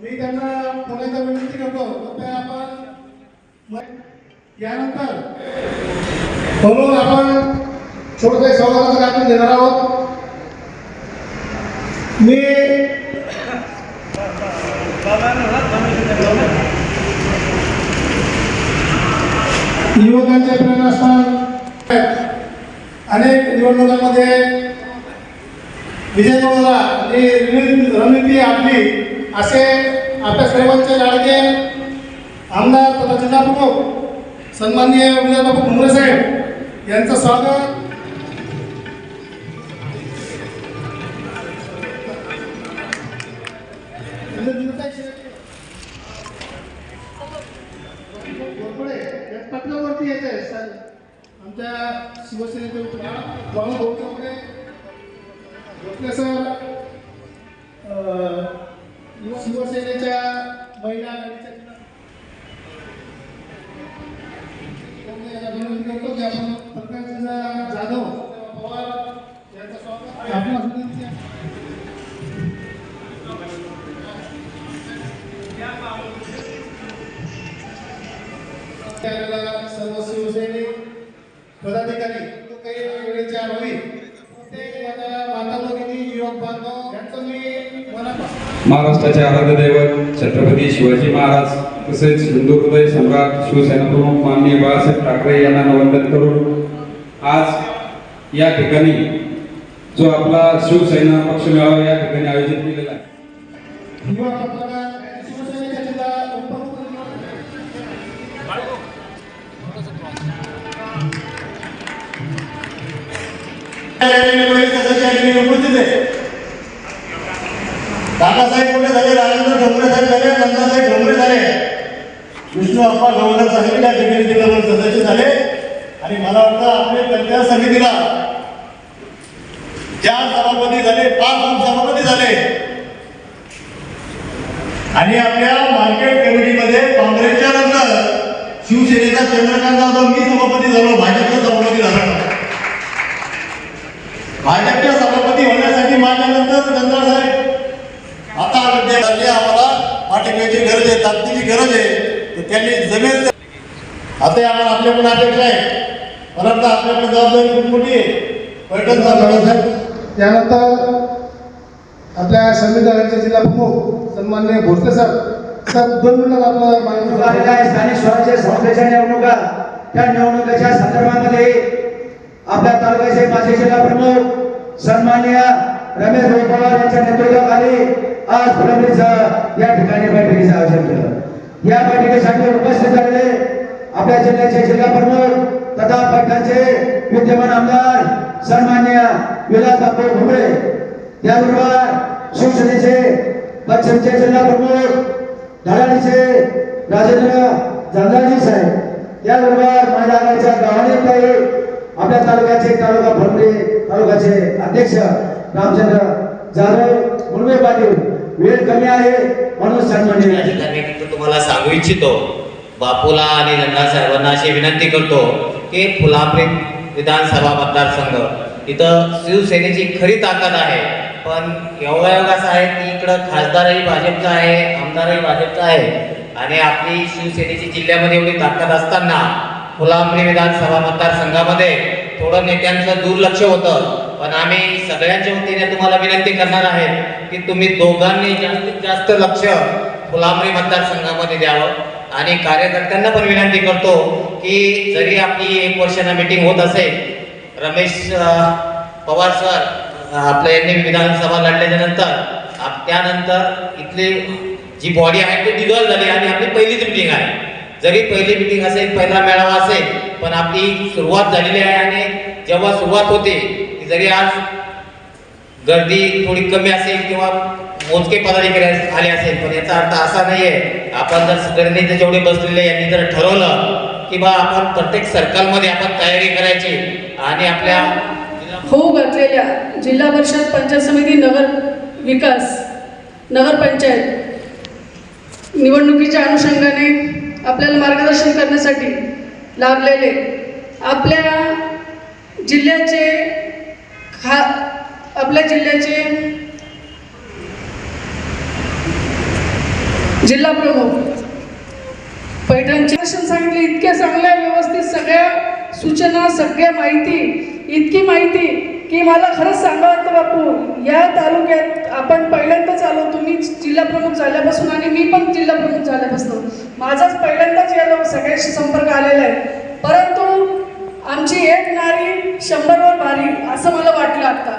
मी त्यांना बोलायचा विनंती करतो कृपया आपण यानंतर म्हणून आपण छोटं संवादाचं आपण देणार आहोत. मी युवकांचे प्रेरणास्थान अनेक निवडणुकांमध्ये विजय मिळवला आणि रणनीती आपली असे आपल्या सर्वांचे लाडके आमदार तथा जिल्हा प्रमुख सन्माननीय विजयबाबू भुमरे साहेब यांचं स्वागत. घोरपडे या आहे आमच्या शिवसेनेचे उपनायक सर शिवसेनेच्या महिला आघाडीच्या करतो की आपण जाधव पवार यांचं स्वागत आपल्या सर्व शिवसैनिक पदाधिकारी तो काही वेळेच्या अभावी प्रत्येक माझ्या माता भगिनी महाराष्ट्राचे आराध्य दैवत छत्रपती शिवाजी महाराज तसेच हिंदू हृदय सम्राट शिवसेना प्रमुख माननीय बाळासाहेब ठाकरे यांना वंदन करून आज या ठिकाणी जो आपला शिवसेना पक्ष मेळावा या ठिकाणी आयोजित केलेला आहे. उपस्थित आहे. शिवसेनेच्या दादासाहेब कुठे झाले? राजेंद्र ढोंगरे साहेब झाले नंदासाहेब ढोंगरे झाले. विष्णू अप्पा गव्हर्नर साहेब त्या ठिकाणी जिल्हा सदस्य झाले. आणि मला वाटतं आपले पंचायत समितीला चार सभापती झाले पाच उपसभापती झाले. आणि आपल्या मार्केट कमिटीमध्ये काँग्रेसच्या नंतर शिवसेनेचा चंद्रकांत जाधव मी सभापती झालो भाजपचा सभापती झाला. भाजपच्या सभापती होण्यासाठी माझ्यानंतर गंधाळ साहेब विद्यार्थी आम्हाला पाठिंब्याची गरज आहे ताकदीची गरज आहे. तर त्यांनी जमेल ते- आता आम्हाला आपल्याकडून अपेक्षा आहे वाटतं आपल्याकडे जबाबदारी खूप मोठी आहे. साहेब. त्यानंतर आपल्या संविधानाचे जिल्हा प्रमुख सन्मान्य भोसले सर सर दोन मिनिटात आपलं निवडणुका माहिती स्थानिक स्वराज्य संस्थेच्या निवडणुका. त्या निवडणुकीच्या संदर्भामध्ये आपल्या तालुक्याचे माजी जिल्हा प्रमुख सन्मान्य रमेश भाई पवार यांच्या नेतृत्वाखाली आज फुलंब्रीचं या ठिकाणी बैठकीचं आयोजन केलं. या बैठकीसाठी उपस्थित झालेले आपल्या जिल्ह्याचे जिल्हा प्रमुख तथा पैठणचे विद्यमान आमदार सन्मान्य विलास बापू भुमरे त्याबरोबर शिवसेनेचे पश्चिमचे जिल्हा प्रमुख धडाडीचे राजेंद्र जंजाजी साहेब त्याबरोबर माझ्या आघाडीच्या गावाने काही आपल्या तालुक्याचे तालुका भरमरे तालुक्याचे अध्यक्ष रामचंद्र जाधव मुंबई पाटील वेळ कमी आहे म्हणून या सन्मान्य ठिकाणी तुम्हाला सांगू इच्छितो. बापूला आणि नंदा साहेबांना अशी विनंती करतो की फुलांब्री विधानसभा मतदारसंघ. इथं शिवसेनेची खरी ताकद आहे. पण योगायोग असा आहे की इकडं खासदारही भाजपचा आहे आमदारही भाजपचा आहे. आणि आपली शिवसेनेची जिल्ह्यामध्ये एवढी ताकद असताना फुलांब्री विधानसभा मतदारसंघामध्ये थोडं नेत्यांचं दुर्लक्ष होतं. पण आम्ही सगळ्यांच्या वतीने तुम्हाला विनंती करणार आहे की तुम्ही दोघांनी जास्तीत जास्त लक्ष फुलामरी मतदारसंघामध्ये द्यावं. आणि कार्यकर्त्यांना पण विनंती करतो की जरी आपली एक वर्षांना मीटिंग होत असेल रमेश पवार सर आपल्या यांनी विधानसभा लढल्याच्या नंतर आप- त्यानंतर इथली जी बॉडी आहे ती डिझॉल्व झाली आणि आपली पहिलीच मीटिंग आहे. जरी पहिली मीटिंग असेल पहिला मेळावा असेल पण आपली सुरुवात झालेली आहे आणि जेव्हा सुरुवात होते जरी आज गर्दी थोडी कमी असेल किंवा मोजके पदाधिकारी आले असेल पण याचा अर्थ असा नाहीये. आपण जर सगळ्यांनी जर जेवढे बसलेले यांनी जर ठरवलं की बा आपण प्रत्येक सर्कलमध्ये आपण तयारी करायची आणि आपल्या होऊ घातलेल्या जिल्हा परिषद पंचायत समिती नगर विकास नगरपंचायत निवडणुकीच्या अनुषंगाने आपल्याला मार्गदर्शन करण्यासाठी लाभलेले आपल्या जिल्ह्याचे हा आपल्या जिल्ह्याचे जिल्हा प्रमुख. पैठणचे भाषण सांगितले इतक्या चांगल्या व्यवस्थित सगळ्या सूचना सगळ्या माहिती इतकी माहिती की मला खरंच सांगा वाटतं बापू या तालुक्यात आपण पहिल्यांदाच आलो तुम्ही जिल्हा प्रमुख झाल्यापासून आणि मी पण जिल्हा प्रमुख झाल्यापासून. माझाच पहिल्यांदाच या सगळ्याशी संपर्क आलेला आहे. परंतु आमची एक नारी शंभरवर भारी असं मला वाटलं आता.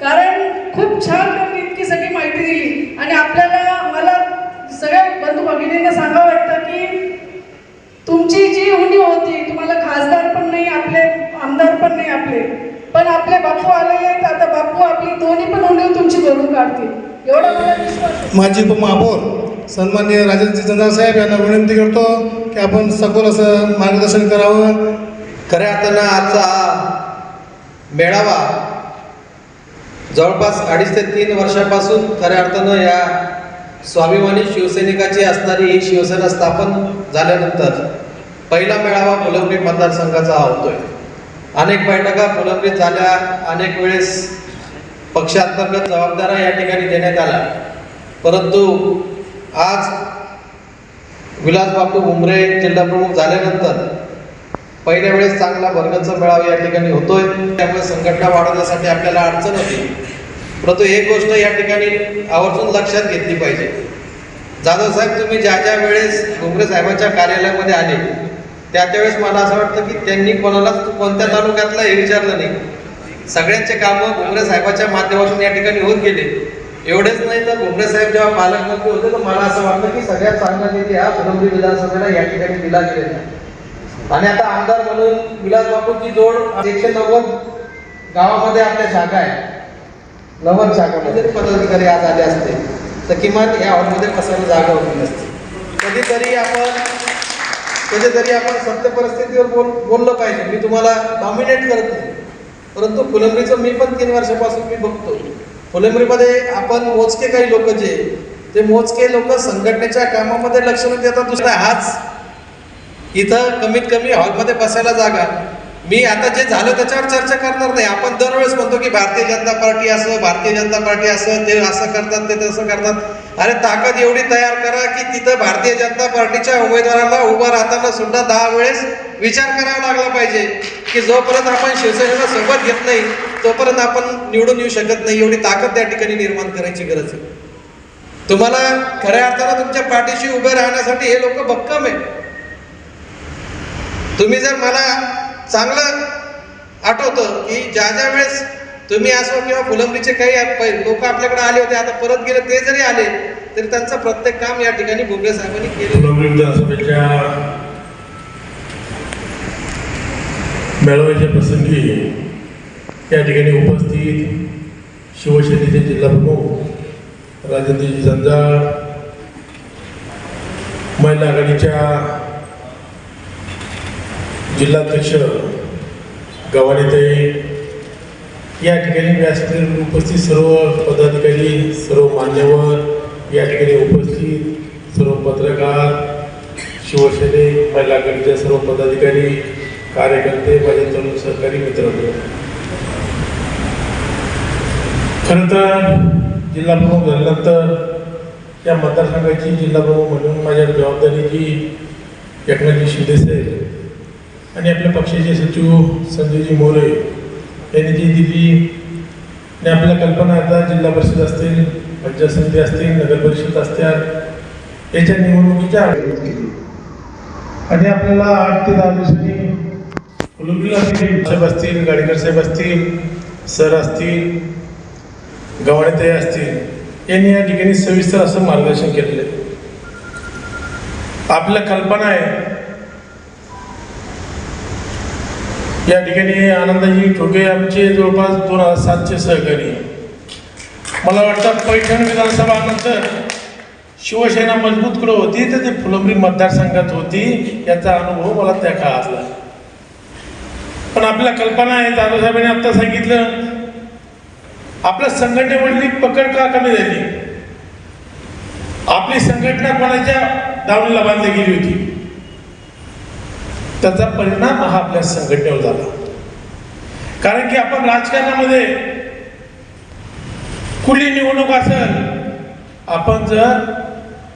कारण खूप छान त्यांनी इतकी सगळी माहिती दिली. आणि आपल्याला मला सगळ्या बंधू भगिनींना सांगावं वाटतं की तुमची जी उणीव होती तुम्हाला खासदार पण नाही आपले आमदार पण नाही आपले. पण आपले बापू आलेले आहेत आता बापू आपली दोन्ही पण उणीव तुमची भरून काढतील. एवढा मला विश्वास माझी महापौर उपमहापौर सन्माननीय राजेंद्र साहेब यांना विनंती करतो की आपण सखोल असं मार्गदर्शन करावं. खऱ्या अर्थानं आजचा हा मेळावा जवळपास अडीच ते तीन वर्षापासून खऱ्या अर्थानं या स्वाभिमानी शिवसैनिकाची असणारी ही शिवसेना स्थापन झाल्यानंतर पहिला मेळावा फुलंब्री मतदारसंघाचा होतोय. अनेक बैठका फुलंब्रीत झाल्या अनेक वेळेस पक्षांतर्गत जबाबदाऱ्या या ठिकाणी देण्यात आल्या. परंतु आज विलास बापू उमरे जिल्हाप्रमुख झाल्यानंतर पहिल्या वेळेस चांगला वर्गाचा मेळावा या ठिकाणी होतोय. त्यामुळे संघटना वाढवण्यासाठी आपल्याला अडचण होती. परंतु एक गोष्ट या ठिकाणी आवर्जून लक्षात घेतली पाहिजे. जाधव साहेब तुम्ही ज्या ज्या वेळेस घुमरे साहेबांच्या कार्यालयामध्ये आले त्या त्यावेळेस मला असं वाटतं की त्यांनी कोणालाच कोणत्या तालुक्यातला हे विचारलं नाही. सगळ्यांचे कामं घुमरे साहेबाच्या माध्यमातून या ठिकाणी होत गेले. एवढेच नाही तर घुमरे साहेब जेव्हा पालकमंत्री होते तर मला असं वाटतं की सगळ्यात चांगला निधी हा फुलंब्री विधानसभेला या ठिकाणी दिला गेलेला आहे. आणि आता आमदार म्हणून विलास बापूची जोड एकशे नव्वद गावामध्ये आपल्या शाखा आहे. नव्वद शाखा जरी पदाधिकारी आज आले असते. तर किमान या हॉलमध्ये कसं जागा होती नसते. कधीतरी आपण कधीतरी आपण सत्य परिस्थितीवर बोल बोललं पाहिजे. मी तुम्हाला डॉमिनेट करत नाही. परंतु फुलंबरीचं मी पण तीन वर्षापासून मी बघतो फुलंबरीमध्ये आपण मोजके काही लोक जे ते मोजके लोक संघटनेच्या कामामध्ये लक्ष न देता दुसरा हाच इथं कमीत कमी हॉलमध्ये बसायला जागा. मी आता जे झालं त्याच्यावर चर्चा करणार नाही. आपण दरवेळेस म्हणतो की भारतीय जनता पार्टी असं भारतीय जनता पार्टी असं ते असं करतात ते तसं करतात. अरे ताकद एवढी तयार करा की तिथं भारतीय जनता पार्टीच्या उमेदवाराला उभं राहताना सुद्धा दहा वेळेस विचार करावा लागला पाहिजे की जोपर्यंत आपण शिवसेनेला सोबत घेत नाही तोपर्यंत आपण निवडून येऊ शकत नाही. एवढी ताकद त्या ठिकाणी निर्माण करायची गरज आहे. तुम्हाला खऱ्या अर्थानं तुमच्या पाठीशी उभे राहण्यासाठी हे लोक भक्कम आहे. तुम्ही जर मला चांगलं आठवतं की ज्या ज्या वेळेस तुम्ही असो किंवा फुलंबरीचे काही लोक आपल्याकडे आले होते आता परत गेले ते जरी आले तरी त्यांचं प्रत्येक काम या ठिकाणी भोगले साहेबांनी केलं मेळाव्याच्या प्रसंगी या ठिकाणी उपस्थित शिवसेनेचे जिल्हाप्रमुख राजेंद्रजी जंजाळ महिला आघाडीच्या जिल्हाध्यक्ष गव्हाणेताई या ठिकाणी व्यासपीठ उपस्थित सर्व पदाधिकारी सर्व मान्यवर या ठिकाणी उपस्थित सर्व पत्रकार शिवसेने महिला आघाडीच्या सर्व पदाधिकारी कार्यकर्ते माझे तरुण सहकारी मित्रांनो. खरं तर जिल्हा प्रमुख झाल्यानंतर या मतदारसंघाची जिल्हा प्रमुख म्हणून माझ्या जबाबदारी जी एकनाथजी शिंदेसाहेब आणि आपल्या पक्षाचे सचिव संजयजी मोरे यांनी जी दिली आणि आपल्या कल्पना आता जिल्हा परिषद असतील पंचायत समिती असतील नगर परिषद असतील याच्या निवडणुकीच्या आयोजित केली आणि आपल्याला आठ ते दहा दिवसांनी असतील साहेब असतील गाडीकर साहेब असतील सर असतील गव्हाणेताई असतील यांनी या ठिकाणी सविस्तर असं मार्गदर्शन केलेलं आहे. आपल्या कल्पना आहे या ठिकाणी आनंदाजी ठोके आमचे जवळपास दोन हजार सातचे सहकारी. मला वाटतं पैठण विधानसभानंतर शिवसेना मजबूत कुठं होती? तर ते फुलंबरी मतदारसंघात होती. याचा अनुभव मला त्या काळातला. पण आपल्या कल्पना आहे दादासाहेबांनी आता सांगितलं आपल्या संघटनेमधली पकड का कमी झाली? आपली संघटना कोणाच्या दावणीला बांधली गेली होती? त्याचा परिणाम हा आपल्या संघटनेवर झाला. कारण की आपण राजकारणामध्ये कुठली निवडणूक असेल आपण जर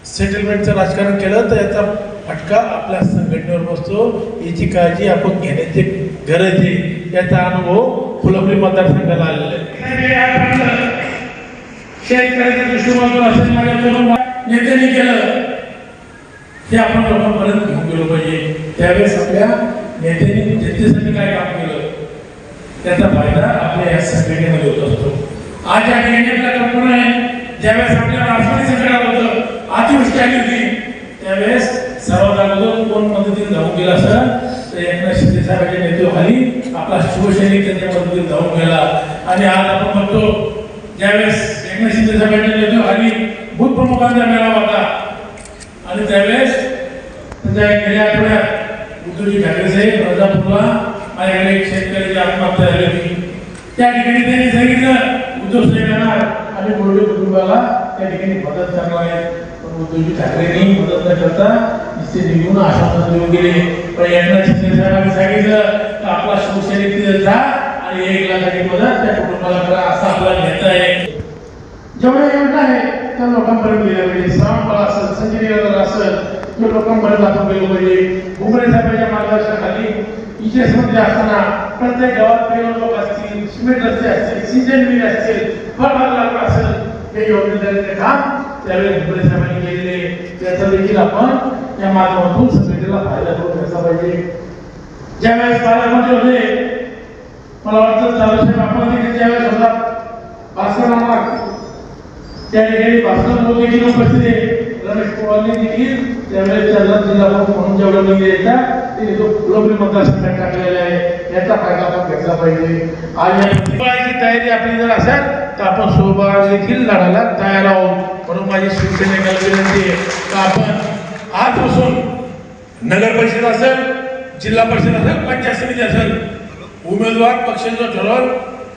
सेटलमेंटचं राजकारण केलं तर याचा फटका आपल्या संघटनेवर बसतो. याची काळजी आपण घेण्याची गरज आहे. याचा अनुभव फुलंबरी मतदारसंघाला आलेला आहे. शेतकऱ्याच्या दृष्टिकोनातून असेल माझ्या नेत्यांनी केलं ते आपण लोकांपर्यंत घेऊन गेलो पाहिजे. त्यावेळेस आपल्या नेत्यांनी जनतेसाठी काय काम केलं? त्याचा फायदा आपल्या या संघटनेमध्ये होत असतो. आज या ठिकाणी आपल्या कल्पना आहे ज्यावेळेस आपल्याला राजवाडी संकट होतं अतिवृष्टी आली होती त्यावेळेस सर्वात अगोदर कोण पद्धतीने जाऊन गेला असं? तर एकनाथ शिंदे साहेबांच्या नेतृत्वाखाली आपला शिवसैनिक त्यांच्या पद्धतीने जाऊन गेला. आणि आज आपण म्हणतो ज्यावेळेस एकनाथ शिंदे साहेबांच्या नेतृत्वाखाली भूतप्रमुखांचा मेळावा होता आणि त्यावेळेस गेल्या आठवड्यात उद्धवजी ठाकरे साहेब राजापूरला माझ्याकडे एक शेतकऱ्याची आत्महत्या झाली होती. त्या ठिकाणी त्यांनी सांगितलं उद्धव साहेबांना येणार. आणि बोर्डे कुटुंबाला त्या ठिकाणी मदत करणार आहे. पण उद्धवजी ठाकरेंनी मदत न करता निश्चित निघून आश्वासन देऊन गेले. पण यांना शिंदे साहेबांनी सांगितलं तर आपला शिवसेनेत जा आणि एक लाखाची मदत त्या कुटुंबाला करा असा आपला नेता आहे. जेवढ्या योजना आहे त्या लोकांपर्यंत गेल्या पाहिजे. श्रावणफळ असेल संजय असेल त्या लोकांपर्यंत आपण गेलो पाहिजे भुमरे साहेबांच्या मार्गदर्शनाखाली विशेष मंत्री असताना प्रत्येक गावात पेवर लोक असतील सिमेंट रस्ते असतील सिंचन विहीर असतील फळबाग लागवड असेल हे योजनेचे काम त्यावेळेस भुमरे साहेबांनी केलेले त्याचा देखील आपण या माध्यमातून संघटनेला फायदा करून घ्यायचा पाहिजे. ज्यावेळेस पालकमंत्री होते मला वाटतं चालू साहेब आपण देखील ज्यावेळेस होता भास्कर रामनाथ त्या ठिकाणी भास्कर भाऊ देखील उपस्थित आहे. रमेश पवारने देखील त्यावेळेस त्याला जिल्हा प्रमुख म्हणून जेवढा निधी यायचा ते तो फुलंब्री मतदारसंघात टाकलेला आहे. याचा फायदा आपण घेतला पाहिजे. आणि या तयारी आपली जर असेल तर आपण सोबत देखील लढायला तयार आहोत. म्हणून माझी शिवसेनेला विनंती आहे तर आपण आजपासून नगर परिषद असेल जिल्हा परिषद असेल पंचायत समिती असेल उमेदवार पक्ष जो ठरवल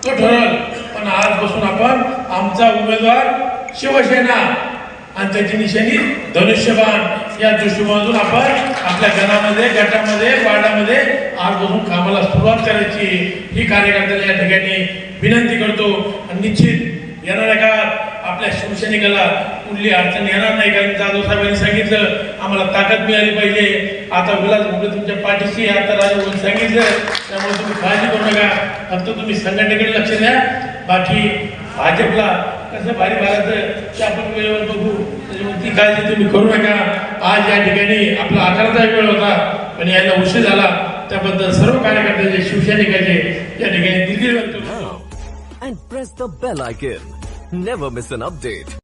तो ठरवल पण आजपासून आपण आमचा उमेदवार शिवसेना आणि त्याची निशाणी धनुष्यबाण. या दृष्टिकोनातून आपण आपल्या घरामध्ये गटामध्ये वार्डामध्ये आजपासून कामाला सुरुवात करायची. ही कार्यकर्त्याला या ठिकाणी विनंती करतो. आणि निश्चित येणाऱ्या काळात आपल्या शिवसैनिकाला कुठली अडचण येणार नाही कारण जाधव साहेबांनी सांगितलं आम्हाला ताकद मिळाली पाहिजे. आता विलास भोगले तुमच्या पाठीशी आता राजभवन सांगितलं. त्यामुळे तुम्ही काळजी करू नका. फक्त तुम्ही संघटनेकडे लक्ष द्या. बाकी भाजपला कसं भारी भाराचं ते आपण वेळेवर बघू त्याच्यावरती काळजी तुम्ही करू नका आज या ठिकाणी आपला अकराचा वेळ होता पण यायला उशीर झाला त्याबद्दल सर्व कार्यकर्त्याचे शिवसैनिकाचे या ठिकाणी दिलगिरी व्यक्त करतो and press the bell icon. Never miss an update.